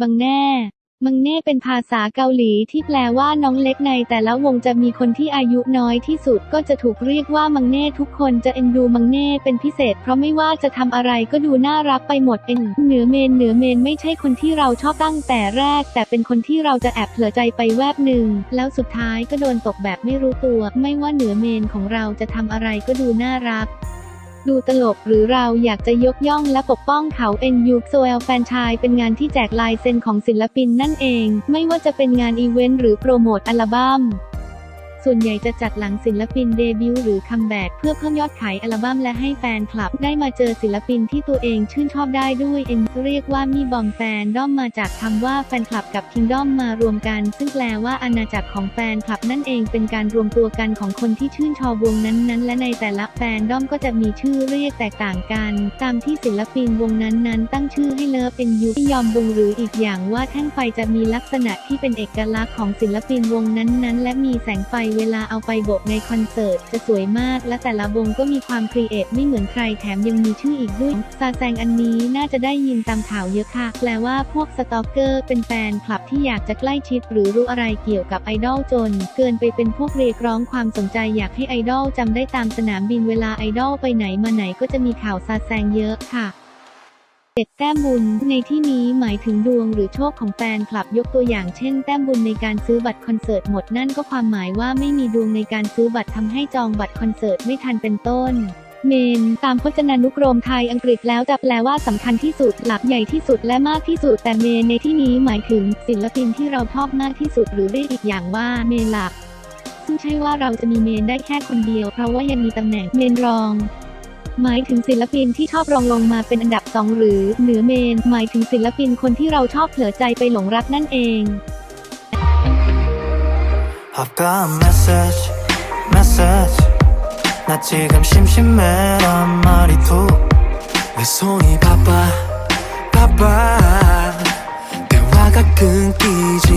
บังแน่มังเน่เป็นภาษาเกาหลีที่แปลว่าน้องเล็กในแต่ละวงจะมีคนที่อายุน้อยที่สุดก็จะถูกเรียกว่ามังเน่ทุกคนจะเอ็นดูมังเน่เป็นพิเศษ เพราะไม่ว่าจะทำอะไรก็ดูน่ารักไปหมดเอ็นเหนือเมนเหนือเมนไม่ใช่คนที่เราชอบตั้งแต่แรก แต่เป็นคนที่เราจะแอบเผลอใจไปแวบหนึ่ง แล้วสุดท้ายก็โดนตกแบบไม่รู้ตัว ไม่ว่าเหนือเมนของเราจะทำอะไรก็ดูน่ารัก ดูตลกหรือเราอยากจะยกย่องและปกป้องเขาเอ็นยูโซเอลแฟนชายเป็นงานที่แจกลายเซ็นของศิลปินนั่นเอง ไม่ว่าจะเป็นงานอีเวนต์หรือโปรโมทอัลบั้ม ส่วนใหญ่จะจัดหลังศิลปินเดบิวต์หรือคัมแบ็กเพื่อเพิ่มยอดขายอัลบั้มและให้แฟนคลับ ได้มาเจอศิลปินที่ตัวเองชื่นชอบได้ด้วยเอ็นเรียกว่ามีบอมแฟนด้อมมาจากคำว่าแฟนคลับกับคิงด้อมมารวมกัน ซึ่งแปลว่าอาณาจักรของแฟนคลับนั่นเองเป็นการรวมตัวกันของคนที่ชื่นชอบวงนั้นๆ และในแต่ละแฟนด้อมก็จะมีชื่อเรียกแตกต่างกัน ตามที่ศิลปินวงนั้นๆ ตั้งชื่อ ให้เลิฟเป็นยูที่ยอมวงหรืออีกอย่างว่าแท่งไฟจะมีลักษณะที่เป็นเอกลักษณ์ของศิลปินวงนั้นๆ และมีแสงไฟเวลาเอาไปโบกในคอนเสิร์ตจะสวยมาก และแต่ละวงก็มีความครีเอทไม่เหมือนใครแถมยังมีชื่ออีกด้วยซาแซงอันนี้น่าจะได้ยินตามข่าวเยอะค่ะ แปลว่าพวกสตอกเกอร์เป็นแฟนคลับที่อยากจะใกล้ชิดหรือรู้อะไรเกี่ยวกับไอดอลจน เกินไปเป็นพวกเรียกร้องความสนใจอยากให้ไอดอลจำได้ตามสนามบินเวลาไอดอลไปไหนมาไหนก็จะมีข่าวซาแซงเยอะค่ะ เจ็ดแต้มบุญ ในที่นี้หมายถึงดวงหรือโชคของแฟนคลับยกตัวอย่างเช่น แต้มบุญในการซื้อบัตรคอนเสิร์ตหมดนั่นก็ความหมายว่าไม่มีดวงในการซื้อบัตรทำให้จองบัตรคอนเสิร์ตไม่ทันเป็นต้นเมน ตามพจนานุกรมไทยอังกฤษแล้วจะแปลว่าสำคัญที่สุด หลักใหญ่ที่สุดและมากที่สุด แต่เมนในที่นี้หมายถึงศิลปินที่เราชอบมากที่สุดหรือเรียกอีกอย่างว่าเมนหลัก ซึ่งใช่ว่าเราจะมีเมนได้แค่คนเดียว เพราะว่ายังมีตำแหน่งเมนรอง หมายถึงศิลปินที่ชอบรองลงมาเป็นอันดับสองหรือเหนือเมน หมายถึงศิลปินคนที่เราชอบเผลอใจไปหลงรักนั่นเอง I've got a message, message. 나 지금 심심해란 말이 툭내 손이 바빠, 바빠. 대화가 끊기지